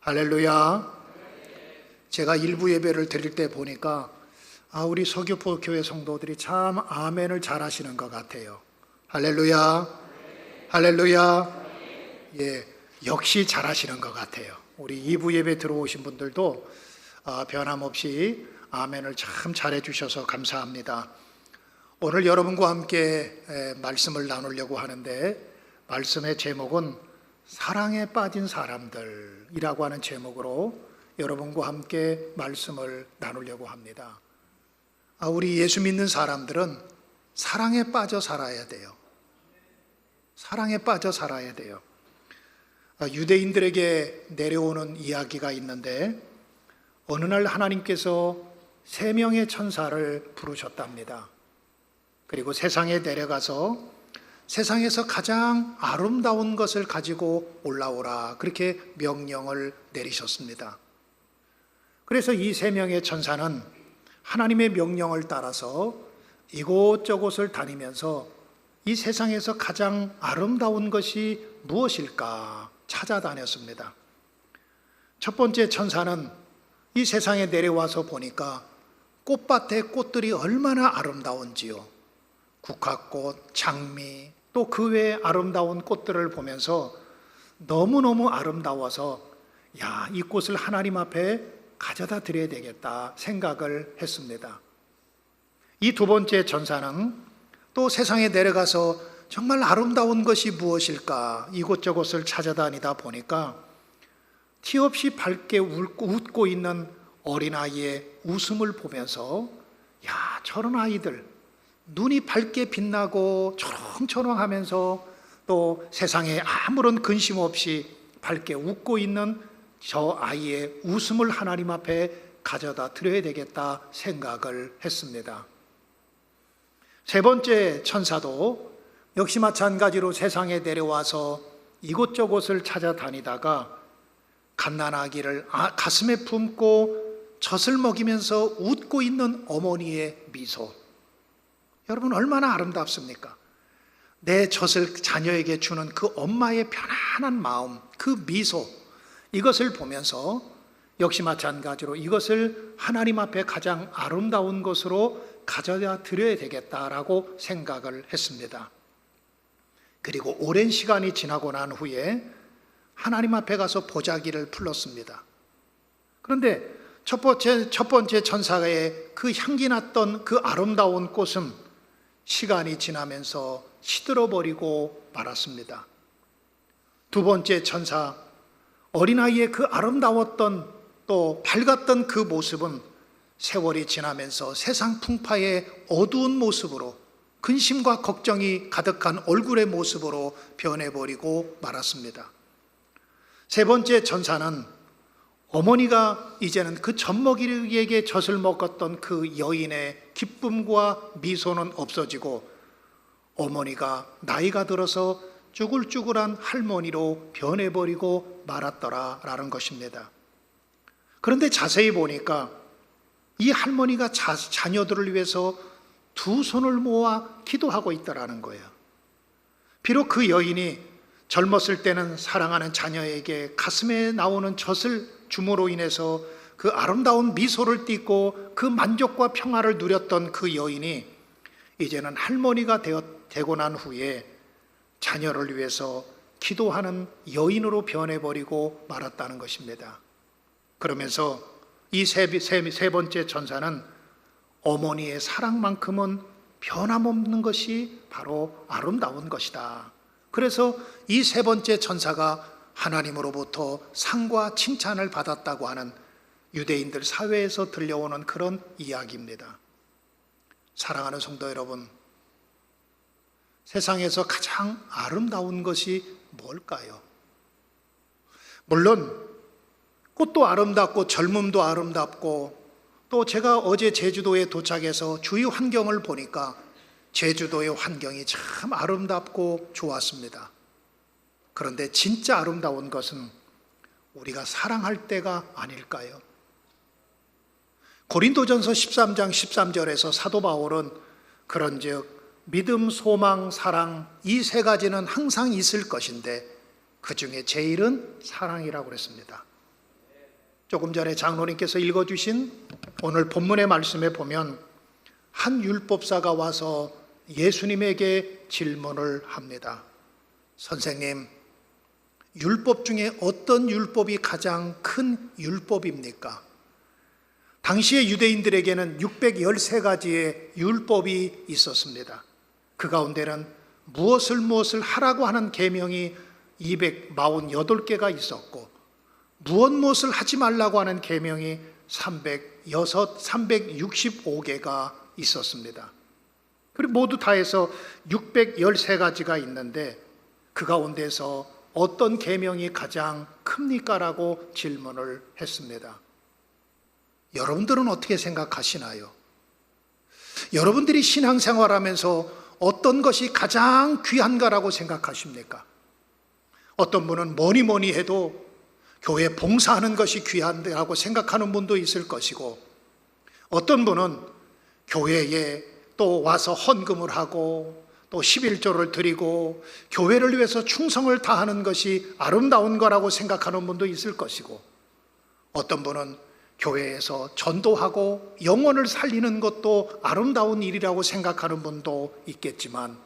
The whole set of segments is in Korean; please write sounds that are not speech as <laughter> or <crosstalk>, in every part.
할렐루야. 제가 일부 예배를 드릴 때 보니까 아, 우리 서교포 교회 성도들이 참 아멘을 잘 하시는 것 같아요. 할렐루야. 할렐루야. 예, 역시 잘 하시는 것 같아요. 우리 2부 예배 들어오신 분들도 아, 변함없이 아멘을 참 잘해 주셔서 감사합니다. 오늘 여러분과 함께 에, 말씀을 나누려고 하는데 말씀의 제목은 사랑에 빠진 사람들이라고 하는 제목으로 여러분과 함께 말씀을 나누려고 합니다. 아, 우리 예수 믿는 사람들은 사랑에 빠져 살아야 돼요. 사랑에 빠져 살아야 돼요. 아, 유대인들에게 내려오는 이야기가 있는데 어느 날 하나님께서 세 명의 천사를 부르셨답니다. 그리고 세상에 내려가서 세상에서 가장 아름다운 것을 가지고 올라오라. 그렇게 명령을 내리셨습니다. 그래서 이 세 명의 천사는 하나님의 명령을 따라서 이곳저곳을 다니면서 이 세상에서 가장 아름다운 것이 무엇일까 찾아다녔습니다. 첫 번째 천사는 이 세상에 내려와서 보니까 꽃밭의 꽃들이 얼마나 아름다운지요. 국화꽃, 장미, 또 그 외의 아름다운 꽃들을 보면서 너무너무 아름다워서 야, 이 꽃을 하나님 앞에 가져다 드려야 되겠다 생각을 했습니다. 이 두 번째 전사는 또 세상에 내려가서 정말 아름다운 것이 무엇일까 이곳저곳을 찾아다니다 보니까 티 없이 밝게 웃고 있는 어린아이의 웃음을 보면서 야, 저런 아이들 눈이 밝게 빛나고 초롱초롱하면서 또 세상에 아무런 근심 없이 밝게 웃고 있는 저 아이의 웃음을 하나님 앞에 가져다 드려야 되겠다 생각을 했습니다. 세 번째 천사도 역시 마찬가지로 세상에 내려와서 이곳저곳을 찾아다니다가 갓난아기를 아, 가슴에 품고 젖을 먹이면서 웃고 있는 어머니의 미소. 여러분 얼마나 아름답습니까? 내 젖을 자녀에게 주는 그 엄마의 편안한 마음, 그 미소, 이것을 보면서 역시 마찬가지로 이것을 하나님 앞에 가장 아름다운 것으로 가져다 드려야 되겠다라고 생각을 했습니다. 그리고 오랜 시간이 지나고 난 후에 하나님 앞에 가서 보자기를 풀었습니다. 그런데 첫 번째, 첫 번째 천사의 그 향기 났던 그 아름다운 꽃은 시간이 지나면서 시들어버리고 말았습니다. 두 번째 천사, 어린아이의 그 아름다웠던 또 밝았던 그 모습은 세월이 지나면서 세상 풍파의 어두운 모습으로 근심과 걱정이 가득한 얼굴의 모습으로 변해버리고 말았습니다. 세 번째 천사는 어머니가 이제는 그 젖먹이에게 젖을 먹었던 그 여인의 기쁨과 미소는 없어지고 어머니가 나이가 들어서 쭈글쭈글한 할머니로 변해버리고 말았더라라는 것입니다. 그런데 자세히 보니까 이 할머니가 자, 자녀들을 위해서 두 손을 모아 기도하고 있더라는 거예요. 비록 그 여인이 젊었을 때는 사랑하는 자녀에게 가슴에 나오는 젖을 줌으로 인해서 그 아름다운 미소를 띠고 그 만족과 평화를 누렸던 그 여인이 이제는 할머니가 되어, 되고 난 후에 자녀를 위해서 기도하는 여인으로 변해버리고 말았다는 것입니다. 그러면서 이 세, 세, 세 번째 천사는 어머니의 사랑만큼은 변함없는 것이 바로 아름다운 것이다. 그래서 이 세 번째 천사가 하나님으로부터 상과 칭찬을 받았다고 하는 유대인들 사회에서 들려오는 그런 이야기입니다. 사랑하는 성도 여러분, 세상에서 가장 아름다운 것이 뭘까요? 물론 꽃도 아름답고 젊음도 아름답고 또 제가 어제 제주도에 도착해서 주위 환경을 보니까 제주도의 환경이 참 아름답고 좋았습니다. 그런데 진짜 아름다운 것은 우리가 사랑할 때가 아닐까요? 고린도전서 13장 13절에서 사도 바울은 그런즉 믿음, 소망, 사랑 이 세 가지는 항상 있을 것인데 그 중에 제일은 사랑이라고 그랬습니다. 조금 전에 장로님께서 읽어주신 오늘 본문의 말씀에 보면 한 율법사가 와서 예수님에게 질문을 합니다. 선생님, 율법 중에 어떤 율법이 가장 큰 율법입니까? 당시의 유대인들에게는 613가지의 율법이 있었습니다. 그 가운데는 무엇을 무엇을 하라고 하는 계명이 248개가 있었고 무엇 무엇을 하지 말라고 하는 계명이 306, 365개가 있었습니다. 그리고 모두 다 해서 613가지가 있는데 그 가운데서 어떤 계명이 가장 큽니까라고 질문을 했습니다. 여러분들은 어떻게 생각하시나요? 여러분들이 신앙생활 하면서 어떤 것이 가장 귀한가라고 생각하십니까? 어떤 분은 뭐니 뭐니 해도 교회 봉사하는 것이 귀한다고 생각하는 분도 있을 것이고 어떤 분은 교회에 또 와서 헌금을 하고 또 11조를 드리고 교회를 위해서 충성을 다하는 것이 아름다운 거라고 생각하는 분도 있을 것이고 어떤 분은 교회에서 전도하고 영혼을 살리는 것도 아름다운 일이라고 생각하는 분도 있겠지만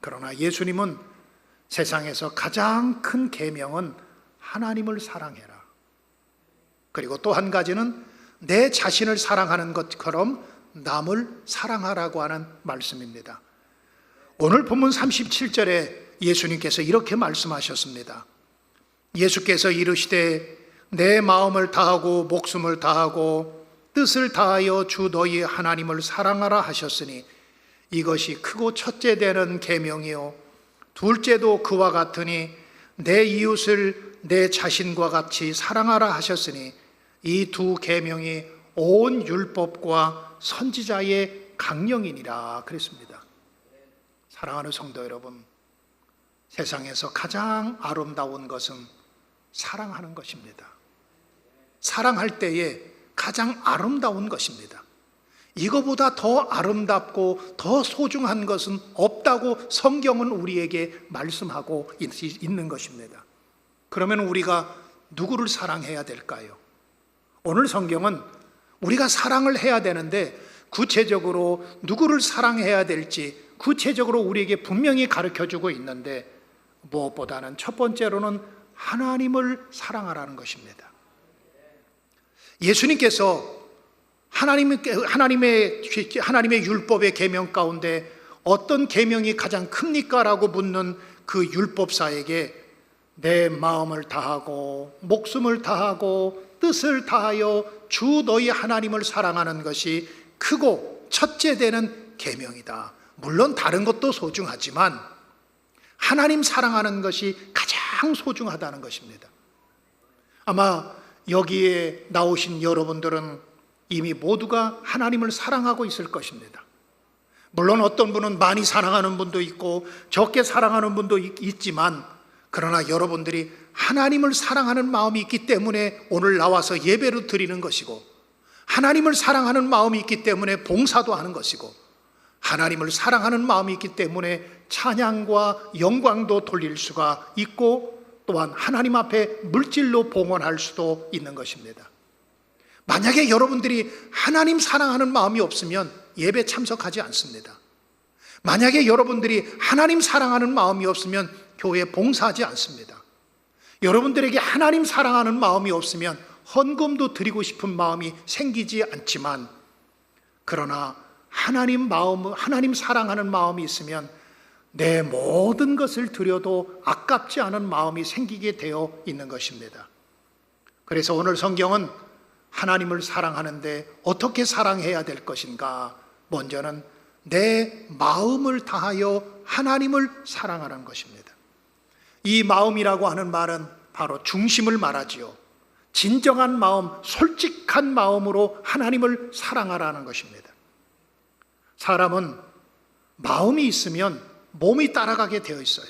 그러나 예수님은 세상에서 가장 큰 계명은 하나님을 사랑해라. 그리고 또 한 가지는 내 자신을 사랑하는 것처럼 남을 사랑하라고 하는 말씀입니다. 오늘 본문 37절에 예수님께서 이렇게 말씀하셨습니다. 예수께서 이르시되 내 마음을 다하고 목숨을 다하고 뜻을 다하여 주 너희 하나님을 사랑하라 하셨으니 이것이 크고 첫째 되는 계명이요 둘째도 그와 같으니 내 이웃을 내 자신과 같이 사랑하라 하셨으니 이 두 계명이 온 율법과 선지자의 강령이니라 그랬습니다. 사랑하는 성도 여러분, 세상에서 가장 아름다운 것은 사랑하는 것입니다. 사랑할 때에 가장 아름다운 것입니다. 이거보다 더 아름답고 더 소중한 것은 없다고 성경은 우리에게 말씀하고 있는 것입니다. 그러면 우리가 누구를 사랑해야 될까요? 오늘 성경은 우리가 사랑을 해야 되는데 구체적으로 누구를 사랑해야 될지 구체적으로 우리에게 분명히 가르쳐 주고 있는데 무엇보다는 첫 번째로는 하나님을 사랑하라는 것입니다. 예수님께서 하나님, 하나님의, 하나님의 율법의 계명 가운데 어떤 계명이 가장 큽니까 라고 묻는 그 율법사에게 내 마음을 다하고 목숨을 다하고 뜻을 다하여 주 너희 하나님을 사랑하는 것이 크고 첫째 되는 계명이다. 물론 다른 것도 소중하지만 하나님 사랑하는 것이 가장 소중하다는 것입니다. 아마 여기에 나오신 여러분들은 이미 모두가 하나님을 사랑하고 있을 것입니다. 물론 어떤 분은 많이 사랑하는 분도 있고 적게 사랑하는 분도 있지만 그러나 여러분들이 하나님을 사랑하는 마음이 있기 때문에 오늘 나와서 예배를 드리는 것이고 하나님을 사랑하는 마음이 있기 때문에 봉사도 하는 것이고 하나님을 사랑하는 마음이 있기 때문에 찬양과 영광도 돌릴 수가 있고 또한 하나님 앞에 물질로 봉헌할 수도 있는 것입니다. 만약에 여러분들이 하나님 사랑하는 마음이 없으면 예배 참석하지 않습니다. 만약에 여러분들이 하나님 사랑하는 마음이 없으면 교회 봉사하지 않습니다. 여러분들에게 하나님 사랑하는 마음이 없으면 헌금도 드리고 싶은 마음이 생기지 않지만 그러나 하나님 마음, 하나님 사랑하는 마음이 있으면 내 모든 것을 드려도 아깝지 않은 마음이 생기게 되어 있는 것입니다. 그래서 오늘 성경은 하나님을 사랑하는데 어떻게 사랑해야 될 것인가? 먼저는 내 마음을 다하여 하나님을 사랑하는 것입니다. 이 마음이라고 하는 말은 바로 중심을 말하지요. 진정한 마음, 솔직한 마음으로 하나님을 사랑하라는 것입니다. 사람은 마음이 있으면 몸이 따라가게 되어 있어요.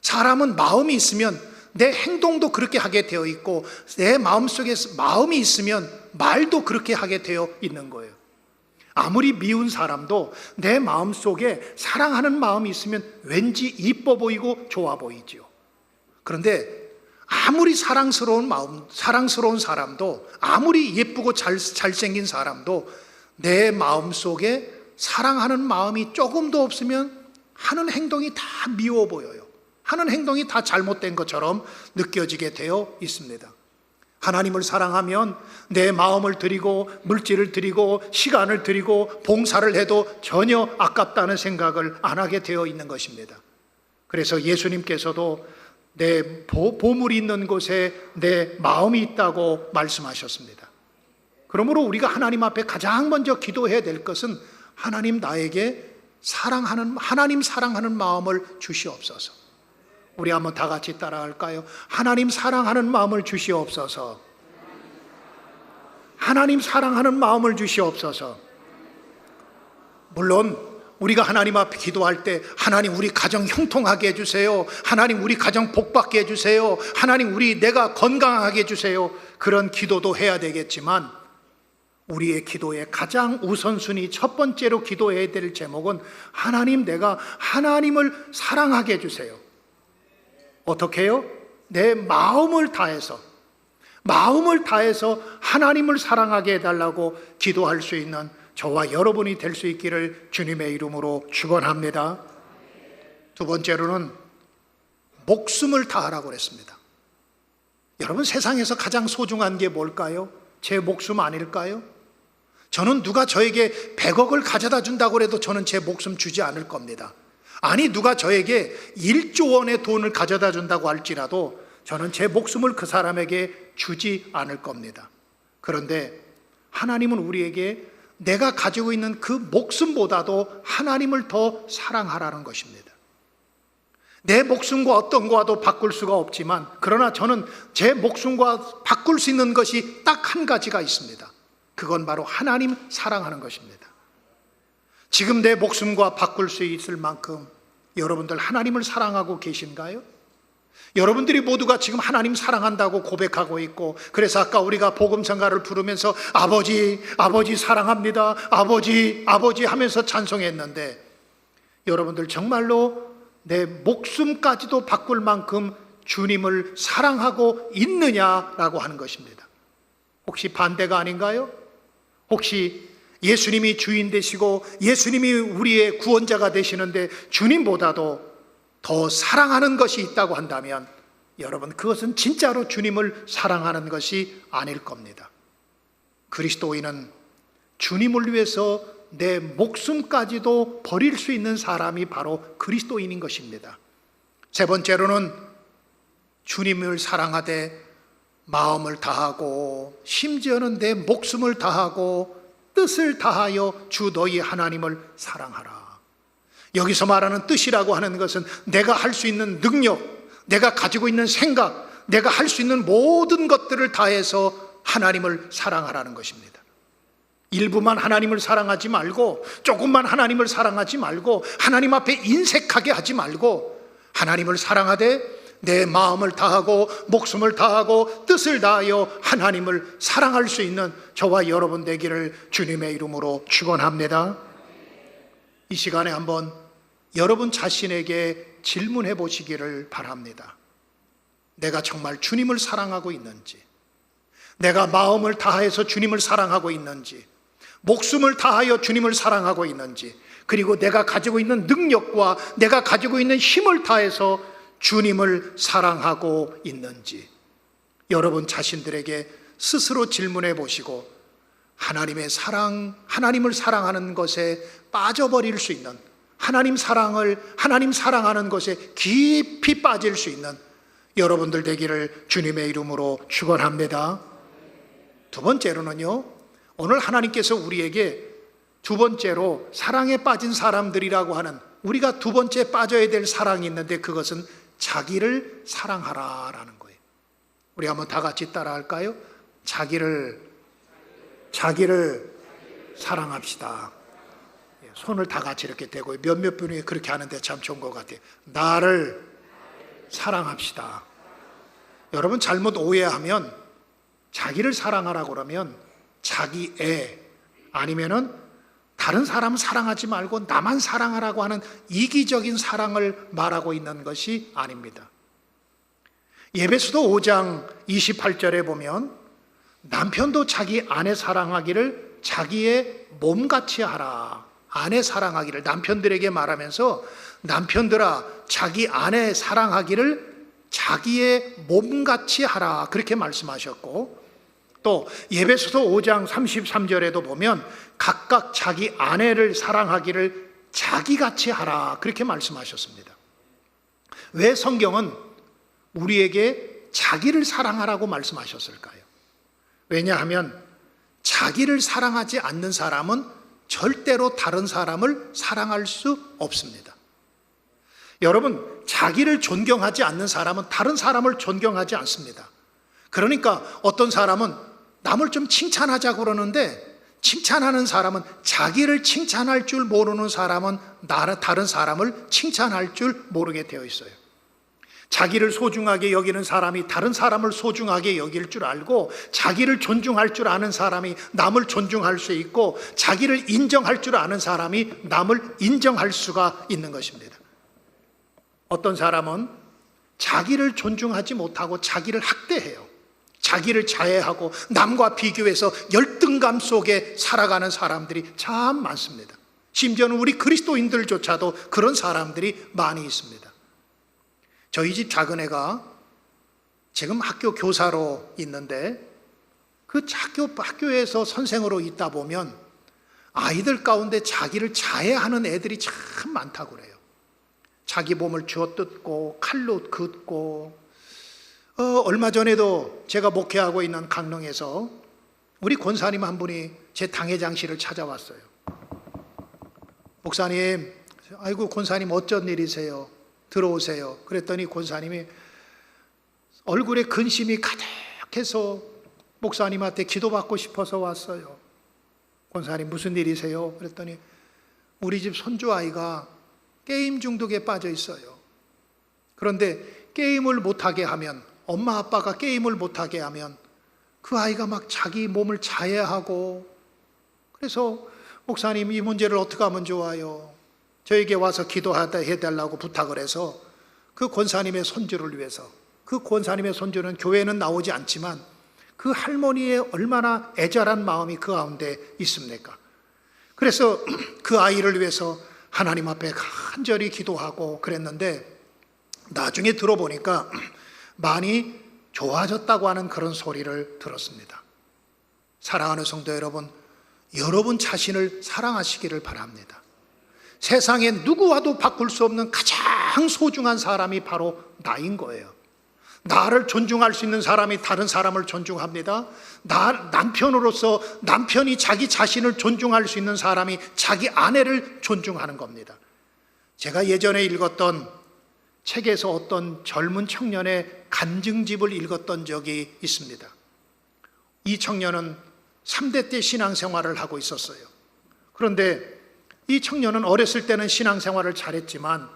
사람은 마음이 있으면 내 행동도 그렇게 하게 되어 있고 내 마음속에 마음이 있으면 말도 그렇게 하게 되어 있는 거예요. 아무리 미운 사람도 내 마음속에 사랑하는 마음이 있으면 왠지 이뻐 보이고 좋아 보이지요. 그런데 아무리 사랑스러운 마음, 사랑스러운 사람도, 아무리 예쁘고 잘, 잘생긴 사람도 내 마음 속에 사랑하는 마음이 조금도 없으면 하는 행동이 다 미워 보여요. 하는 행동이 다 잘못된 것처럼 느껴지게 되어 있습니다. 하나님을 사랑하면 내 마음을 드리고 물질을 드리고 시간을 드리고 봉사를 해도 전혀 아깝다는 생각을 안 하게 되어 있는 것입니다. 그래서 예수님께서도 내 보, 보물이 있는 곳에 내 마음이 있다고 말씀하셨습니다. 그러므로 우리가 하나님 앞에 가장 먼저 기도해야 될 것은 하나님 나에게 사랑하는 하나님 사랑하는 마음을 주시옵소서. 우리 한번 다 같이 따라할까요? 하나님 사랑하는 마음을 주시옵소서. 하나님 사랑하는 마음을 주시옵소서. 물론 우리가 하나님 앞에 기도할 때 하나님 우리 가정 형통하게 해주세요. 하나님 우리 가정 복받게 해주세요. 하나님 우리 내가 건강하게 해주세요. 그런 기도도 해야 되겠지만 우리의 기도의 가장 우선순위 첫 번째로 기도해야 될 제목은 하나님 내가 하나님을 사랑하게 해주세요. 어떻게 해요? 내 마음을 다해서 마음을 다해서 하나님을 사랑하게 해달라고 기도할 수 있는 저와 여러분이 될 수 있기를 주님의 이름으로 축원합니다. 두 번째로는 목숨을 다하라고 그랬습니다. 여러분 세상에서 가장 소중한 게 뭘까요? 제 목숨 아닐까요? 저는 누가 저에게 100억을 가져다 준다고 해도 저는 제 목숨 주지 않을 겁니다. 아니 누가 저에게 1조 원의 돈을 가져다 준다고 할지라도 저는 제 목숨을 그 사람에게 주지 않을 겁니다. 그런데 하나님은 우리에게 내가 가지고 있는 그 목숨보다도 하나님을 더 사랑하라는 것입니다. 내 목숨과 어떤 거와도 바꿀 수가 없지만 그러나 저는 제 목숨과 바꿀 수 있는 것이 딱 한 가지가 있습니다. 그건 바로 하나님 사랑하는 것입니다. 지금 내 목숨과 바꿀 수 있을 만큼 여러분들 하나님을 사랑하고 계신가요? 여러분들이 모두가 지금 하나님 사랑한다고 고백하고 있고 그래서 아까 우리가 복음 성가를 부르면서 아버지 아버지 사랑합니다 아버지 아버지 하면서 찬송했는데 여러분들 정말로 내 목숨까지도 바꿀 만큼 주님을 사랑하고 있느냐라고 하는 것입니다. 혹시 반대가 아닌가요? 혹시 예수님이 주인 되시고 예수님이 우리의 구원자가 되시는데 주님보다도 더 사랑하는 것이 있다고 한다면 여러분 그것은 진짜로 주님을 사랑하는 것이 아닐 겁니다. 그리스도인은 주님을 위해서 내 목숨까지도 버릴 수 있는 사람이 바로 그리스도인인 것입니다. 세 번째로는 주님을 사랑하되 마음을 다하고 심지어는 내 목숨을 다하고 뜻을 다하여 주 너희 하나님을 사랑하라. 여기서 말하는 뜻이라고 하는 것은 내가 할 수 있는 능력, 내가 가지고 있는 생각, 내가 할 수 있는 모든 것들을 다해서 하나님을 사랑하라는 것입니다. 일부만 하나님을 사랑하지 말고 조금만 하나님을 사랑하지 말고 하나님 앞에 인색하게 하지 말고 하나님을 사랑하되 내 마음을 다하고 목숨을 다하고 뜻을 다하여 하나님을 사랑할 수 있는 저와 여러분 되기를 주님의 이름으로 축원합니다. 이 시간에 한번 여러분 자신에게 질문해 보시기를 바랍니다. 내가 정말 주님을 사랑하고 있는지, 내가 마음을 다해서 주님을 사랑하고 있는지, 목숨을 다하여 주님을 사랑하고 있는지, 그리고 내가 가지고 있는 능력과 내가 가지고 있는 힘을 다해서 주님을 사랑하고 있는지, 여러분 자신들에게 스스로 질문해 보시고, 하나님의 사랑, 하나님을 사랑하는 것에 빠져버릴 수 있는 하나님 사랑을 하나님 사랑하는 것에 깊이 빠질 수 있는 여러분들 되기를 주님의 이름으로 축원합니다. 두 번째로는요. 오늘 하나님께서 우리에게 두 번째로 사랑에 빠진 사람들이라고 하는 우리가 두 번째 빠져야 될 사랑이 있는데 그것은 자기를 사랑하라라는 거예요. 우리 한번 다 같이 따라할까요? 자기를 자기를 사랑합시다. 손을 다 같이 이렇게 대고 몇몇 분이 그렇게 하는데 참 좋은 것 같아요. 나를 사랑합시다. 여러분 잘못 오해하면 자기를 사랑하라고 그러면 자기 애 아니면은 다른 사람 사랑하지 말고 나만 사랑하라고 하는 이기적인 사랑을 말하고 있는 것이 아닙니다. 예배수도 5장 28절에 보면 남편도 자기 아내 사랑하기를 자기의 몸같이 하라. 아내 사랑하기를 남편들에게 말하면서 남편들아 자기 아내 사랑하기를 자기의 몸같이 하라. 그렇게 말씀하셨고 또 예배소서 5장 33절에도 보면 각각 자기 아내를 사랑하기를 자기같이 하라. 그렇게 말씀하셨습니다. 왜 성경은 우리에게 자기를 사랑하라고 말씀하셨을까요? 왜냐하면 자기를 사랑하지 않는 사람은 절대로 다른 사람을 사랑할 수 없습니다. 여러분, 자기를 존경하지 않는 사람은 다른 사람을 존경하지 않습니다. 그러니까 어떤 사람은 남을 좀 칭찬하자 그러는데 칭찬하는 사람은 자기를 칭찬할 줄 모르는 사람은 다른 사람을 칭찬할 줄 모르게 되어 있어요. 자기를 소중하게 여기는 사람이 다른 사람을 소중하게 여길 줄 알고 자기를 존중할 줄 아는 사람이 남을 존중할 수 있고 자기를 인정할 줄 아는 사람이 남을 인정할 수가 있는 것입니다. 어떤 사람은 자기를 존중하지 못하고 자기를 학대해요. 자기를 자해하고 남과 비교해서 열등감 속에 살아가는 사람들이 참 많습니다. 심지어는 우리 그리스도인들조차도 그런 사람들이 많이 있습니다. 저희 집 작은 애가 지금 학교 교사로 있는데 그 학교, 학교에서 선생으로 있다 보면 아이들 가운데 자기를 자해하는 애들이 참 많다고 그래요. 자기 몸을 쥐어 뜯고 칼로 긋고 어, 얼마 전에도 제가 목회하고 있는 강릉에서 우리 권사님 한 분이 제 당회장실을 찾아왔어요. 목사님, 아이고 권사님 어쩐 일이세요? 들어오세요. 그랬더니 권사님이 얼굴에 근심이 가득해서 목사님한테 기도받고 싶어서 왔어요. 권사님 무슨 일이세요? 그랬더니 우리 집 손주 아이가 게임 중독에 빠져 있어요. 그런데 게임을 못하게 하면 엄마 아빠가 게임을 못하게 하면 그 아이가 막 자기 몸을 자해하고 그래서 목사님 이 문제를 어떻게 하면 좋아요? 저에게 와서 기도하다 해달라고 부탁을 해서 그 권사님의 손주를 위해서 그 권사님의 손주는 교회는 나오지 않지만 그 할머니의 얼마나 애절한 마음이 그 가운데 있습니까? 그래서 <clears throat> 그 아이를 위해서 하나님 앞에 간절히 기도하고 그랬는데 나중에 들어보니까 <clears throat> 많이 좋아졌다고 하는 그런 소리를 들었습니다. 사랑하는 성도 여러분, 여러분 자신을 사랑하시기를 바랍니다. 세상에 누구와도 바꿀 수 없는 가장 소중한 사람이 바로 나인 거예요. 나를 존중할 수 있는 사람이 다른 사람을 존중합니다. 나, 남편으로서 남편이 자기 자신을 존중할 수 있는 사람이 자기 아내를 존중하는 겁니다. 제가 예전에 읽었던 책에서 어떤 젊은 청년의 간증집을 읽었던 적이 있습니다. 이 청년은 3대 때 신앙생활을 하고 있었어요. 그런데 이 청년은 어렸을 때는 신앙생활을 잘했지만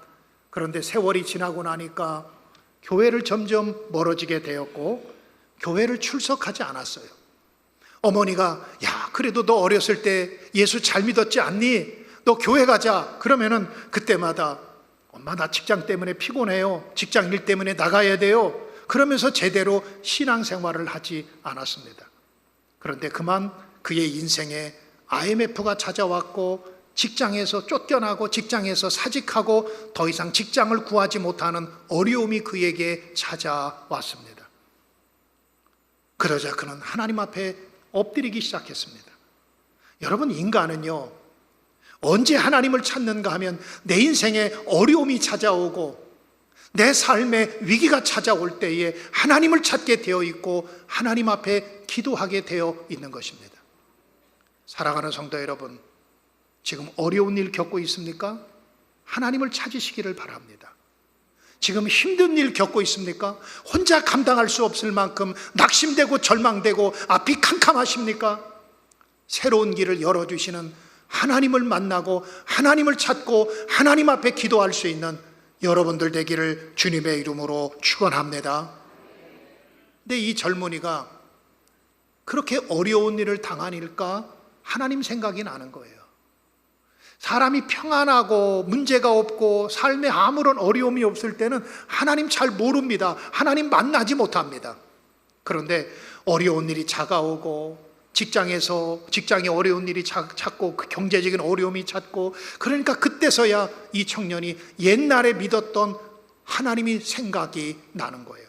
그런데 세월이 지나고 나니까 교회를 점점 멀어지게 되었고 교회를 출석하지 않았어요. 어머니가 야 그래도 너 어렸을 때 예수 잘 믿었지 않니? 너 교회 가자. 그러면은 그때마다 엄마 나 직장 때문에 피곤해요. 직장 일 때문에 나가야 돼요. 그러면서 제대로 신앙생활을 하지 않았습니다. 그런데 그만 그의 인생에 IMF가 찾아왔고 직장에서 쫓겨나고 직장에서 사직하고 더 이상 직장을 구하지 못하는 어려움이 그에게 찾아왔습니다. 그러자 그는 하나님 앞에 엎드리기 시작했습니다. 여러분, 인간은요, 언제 하나님을 찾는가 하면 내 인생에 어려움이 찾아오고 내 삶에 위기가 찾아올 때에 하나님을 찾게 되어 있고 하나님 앞에 기도하게 되어 있는 것입니다. 사랑하는 성도 여러분, 지금 어려운 일 겪고 있습니까? 하나님을 찾으시기를 바랍니다. 지금 힘든 일 겪고 있습니까? 혼자 감당할 수 없을 만큼 낙심되고 절망되고 앞이 캄캄하십니까? 새로운 길을 열어주시는 하나님을 만나고 하나님을 찾고 하나님 앞에 기도할 수 있는 여러분들 되기를 주님의 이름으로 축원합니다. 근데 이 젊은이가 그렇게 어려운 일을 당한 일까 하나님 생각이 나는 거예요. 사람이 평안하고 문제가 없고 삶에 아무런 어려움이 없을 때는 하나님 잘 모릅니다. 하나님 만나지 못합니다. 그런데 어려운 일이 다가오고 직장에서 직장에 어려운 일이 자- 찾고 그 경제적인 어려움이 찾고 그러니까 그때서야 이 청년이 옛날에 믿었던 하나님이 생각이 나는 거예요.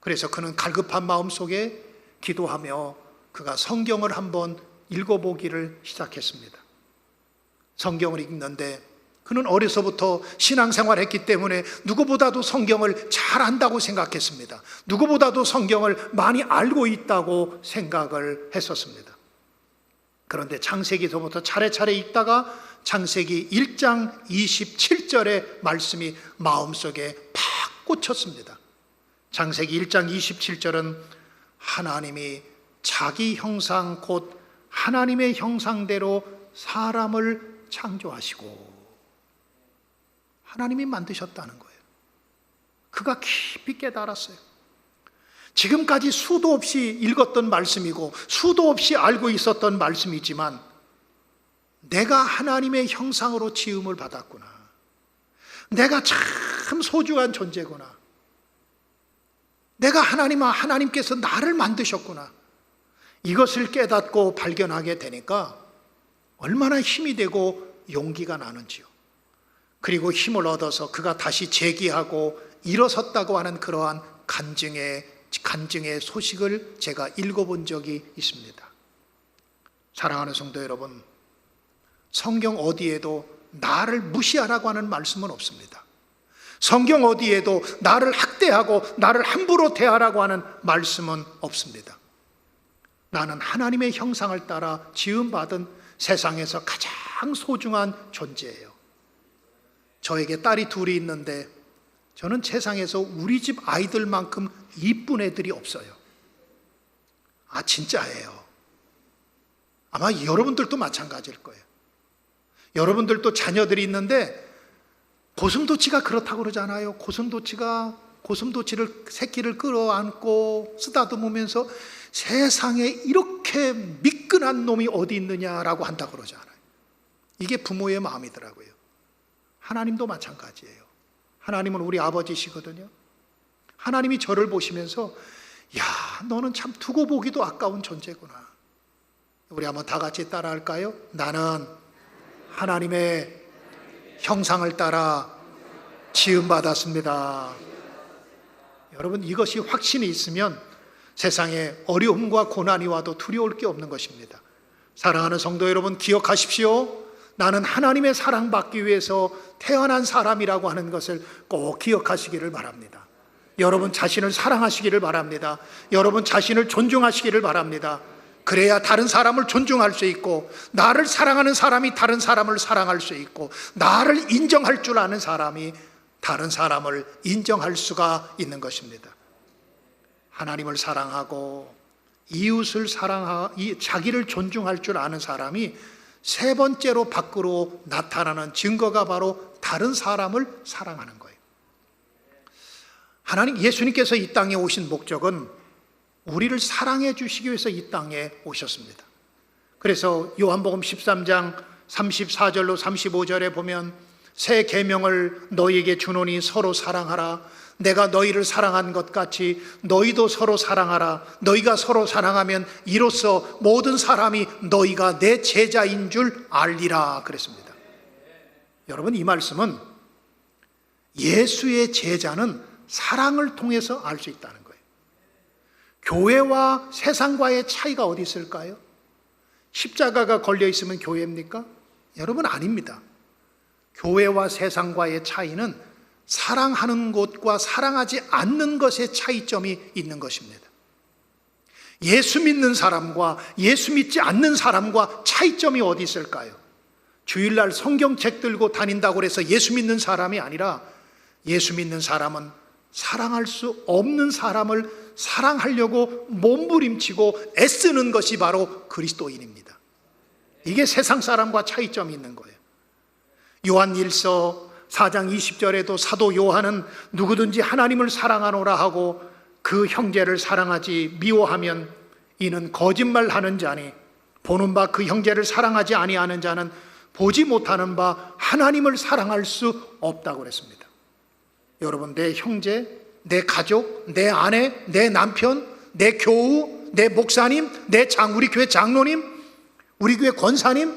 그래서 그는 갈급한 마음 속에 기도하며 그가 성경을 한번 읽어보기를 시작했습니다. 성경을 읽는데 그는 어려서부터 신앙생활 했기 때문에 누구보다도 성경을 잘 안다고 생각했습니다. 누구보다도 성경을 많이 알고 있다고 생각을 했었습니다. 그런데 창세기서부터 차례차례 읽다가 창세기 1장 27절의 말씀이 마음속에 팍 꽂혔습니다. 창세기 1장 27절은 하나님이 자기 형상 곧 하나님의 형상대로 사람을 창조하시고 하나님이 만드셨다는 거예요. 그가 깊이 깨달았어요. 지금까지 수도 없이 읽었던 말씀이고 수도 없이 알고 있었던 말씀이지만 내가 하나님의 형상으로 지음을 받았구나. 내가 참 소중한 존재구나. 내가 하나님아 하나님께서 나를 만드셨구나. 이것을 깨닫고 발견하게 되니까 얼마나 힘이 되고 용기가 나는지요. 그리고 힘을 얻어서 그가 다시 재기하고 일어섰다고 하는 그러한 간증의 간증의 소식을 제가 읽어본 적이 있습니다. 사랑하는 성도 여러분, 성경 어디에도 나를 무시하라고 하는 말씀은 없습니다. 성경 어디에도 나를 학대하고 나를 함부로 대하라고 하는 말씀은 없습니다. 나는 하나님의 형상을 따라 지음받은 세상에서 가장 소중한 존재예요. 저에게 딸이 둘이 있는데 저는 세상에서 우리 집 아이들만큼 이쁜 애들이 없어요. 아, 진짜예요. 아마 여러분들도 마찬가지일 거예요. 여러분들도 자녀들이 있는데 고슴도치가 그렇다고 그러잖아요. 고슴도치가 고슴도치를 새끼를 끌어안고 쓰다듬으면서 세상에 이렇게 미끈한 놈이 어디 있느냐라고 한다고 그러잖아요. 이게 부모의 마음이더라고요. 하나님도 마찬가지예요. 하나님은 우리 아버지시거든요. 하나님이 저를 보시면서 야, 너는 참 두고 보기도 아까운 존재구나. 우리 한번 다 같이 따라 할까요? 나는 하나님의 형상을 따라 지음받았습니다. 여러분, 이것이 확신이 있으면 세상에 어려움과 고난이 와도 두려울 게 없는 것입니다. 사랑하는 성도 여러분, 기억하십시오. 나는 하나님의 사랑받기 위해서 태어난 사람이라고 하는 것을 꼭 기억하시기를 바랍니다. 여러분 자신을 사랑하시기를 바랍니다. 여러분 자신을 존중하시기를 바랍니다. 그래야 다른 사람을 존중할 수 있고, 나를 사랑하는 사람이 다른 사람을 사랑할 수 있고, 나를 인정할 줄 아는 사람이 다른 사람을 인정할 수가 있는 것입니다. 하나님을 사랑하고 이웃을 사랑하, 이 자기를 존중할 줄 아는 사람이 세 번째로 밖으로 나타나는 증거가 바로 다른 사람을 사랑하는 거예요. 하나님 예수님께서 이 땅에 오신 목적은 우리를 사랑해 주시기 위해서 이 땅에 오셨습니다. 그래서 요한복음 13장 34절로 35절에 보면 새 계명을 너희에게 주노니 서로 사랑하라. 내가 너희를 사랑한 것 같이 너희도 서로 사랑하라. 너희가 서로 사랑하면 이로써 모든 사람이 너희가 내 제자인 줄 알리라 그랬습니다. 여러분 이 말씀은 예수의 제자는 사랑을 통해서 알 수 있다는 거예요. 교회와 세상과의 차이가 어디 있을까요? 십자가가 걸려 있으면 교회입니까? 여러분 아닙니다. 교회와 세상과의 차이는 사랑하는 곳과 사랑하지 않는 것의 차이점이 있는 것입니다. 예수 믿는 사람과 예수 믿지 않는 사람과 차이점이 어디 있을까요? 주일날 성경책 들고 다닌다고 해서 예수 믿는 사람이 아니라 예수 믿는 사람은 사랑할 수 없는 사람을 사랑하려고 몸부림치고 애쓰는 것이 바로 그리스도인입니다. 이게 세상 사람과 차이점이 있는 거예요. 요한 1서 4장 20절에도 사도 요한은 누구든지 하나님을 사랑하노라 하고 그 형제를 사랑하지 미워하면 이는 거짓말하는 자니 보는 바 그 형제를 사랑하지 아니하는 자는 보지 못하는 바 하나님을 사랑할 수 없다고 그랬습니다. 여러분, 내 형제, 내 가족, 내 아내, 내 남편, 내 교우, 내 목사님, 내 장, 우리 교회 장로님, 우리 교회 권사님,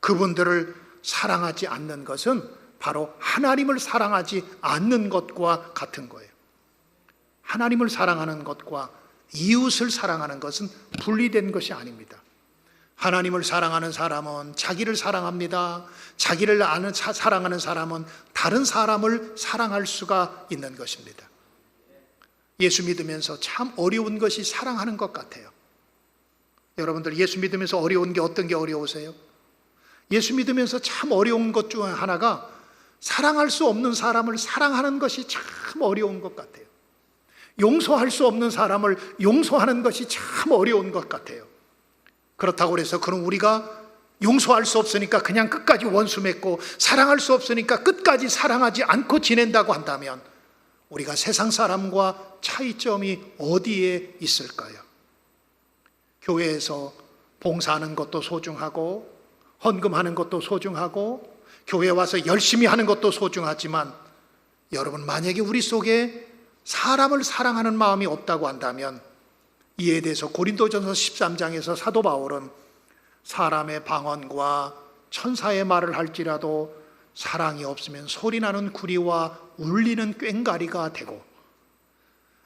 그분들을 사랑하지 않는 것은 바로 하나님을 사랑하지 않는 것과 같은 거예요. 하나님을 사랑하는 것과 이웃을 사랑하는 것은 분리된 것이 아닙니다. 하나님을 사랑하는 사람은 자기를 사랑합니다. 자기를 아는 사, 사랑하는 사람은 다른 사람을 사랑할 수가 있는 것입니다. 예수 믿으면서 참 어려운 것이 사랑하는 것 같아요. 여러분들 예수 믿으면서 어려운 게 어떤 게 어려우세요? 예수 믿으면서 참 어려운 것 중 하나가 사랑할 수 없는 사람을 사랑하는 것이 참 어려운 것 같아요. 용서할 수 없는 사람을 용서하는 것이 참 어려운 것 같아요. 그렇다고 해서 그럼 우리가 용서할 수 없으니까 그냥 끝까지 원수 맺고 사랑할 수 없으니까 끝까지 사랑하지 않고 지낸다고 한다면 우리가 세상 사람과 차이점이 어디에 있을까요? 교회에서 봉사하는 것도 소중하고 헌금하는 것도 소중하고 교회 와서 열심히 하는 것도 소중하지만 여러분 만약에 우리 속에 사람을 사랑하는 마음이 없다고 한다면 이에 대해서 고린도전서 13장에서 사도 바울은 사람의 방언과 천사의 말을 할지라도 사랑이 없으면 소리나는 구리와 울리는 꽹가리가 되고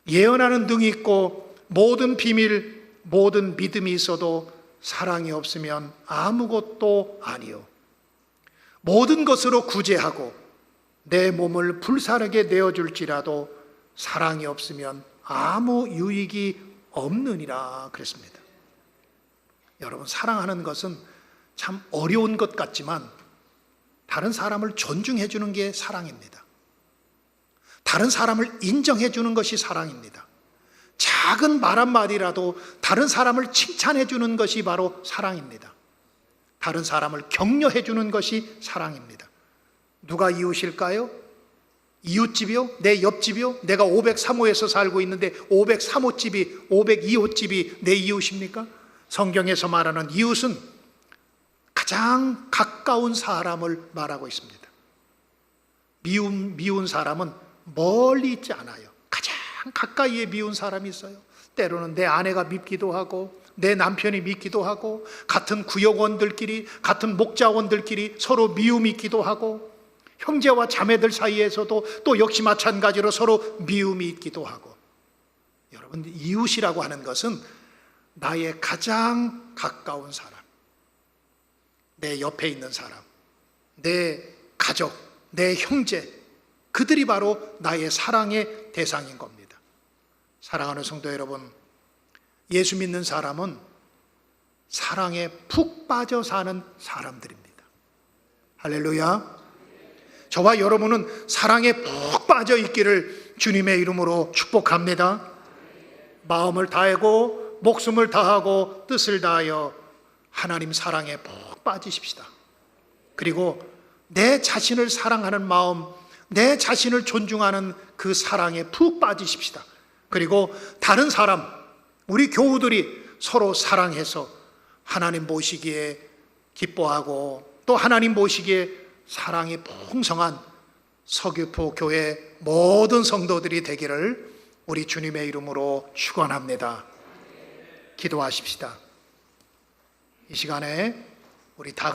예언하는 등이 있고 모든 비밀 모든 믿음이 있어도 사랑이 없으면 아무것도 아니요 모든 것으로 구제하고 내 몸을 불사르게 내어줄지라도 사랑이 없으면 아무 유익이 없느니라 그랬습니다. 여러분 사랑하는 것은 참 어려운 것 같지만 다른 사람을 존중해 주는 게 사랑입니다. 다른 사람을 인정해 주는 것이 사랑입니다. 작은 말 한마디라도 다른 사람을 칭찬해 주는 것이 바로 사랑입니다. 다른 사람을 격려해 주는 것이 사랑입니다. 누가 이웃일까요? 이웃집이요? 내 옆집이요? 내가 503호에서 살고 있는데 503호집이, 502호집이 내 이웃입니까? 성경에서 말하는 이웃은 가장 가까운 사람을 말하고 있습니다. 미운, 미운 사람은 멀리 있지 않아요. 가장 가까이에 미운 사람이 있어요. 때로는 내 아내가 밉기도 하고, 내 남편이 밉기도 하고, 같은 구역원들끼리, 같은 목자원들끼리 서로 미움이 있기도 하고, 형제와 자매들 사이에서도 또 역시 마찬가지로 서로 미움이 있기도 하고. 여러분 이웃이라고 하는 것은 나의 가장 가까운 사람 내 옆에 있는 사람 내 가족 내 형제 그들이 바로 나의 사랑의 대상인 겁니다. 사랑하는 성도 여러분 예수 믿는 사람은 사랑에 푹 빠져 사는 사람들입니다 할렐루야 저와 여러분은 사랑에 푹 빠져 있기를 주님의 이름으로 축복합니다. 마음을 다하고 목숨을 다하고 뜻을 다하여 하나님 사랑에 푹 빠지십시다. 그리고 내 자신을 사랑하는 마음, 내 자신을 존중하는 그 사랑에 푹 빠지십시다. 그리고 다른 사람, 우리 교우들이 서로 사랑해서 하나님 보시기에 기뻐하고 또 하나님 보시기에 사랑이 풍성한 서귀포 교회 모든 성도들이 되기를 우리 주님의 이름으로 축원합니다. 기도하십시다. 이 시간에 우리 다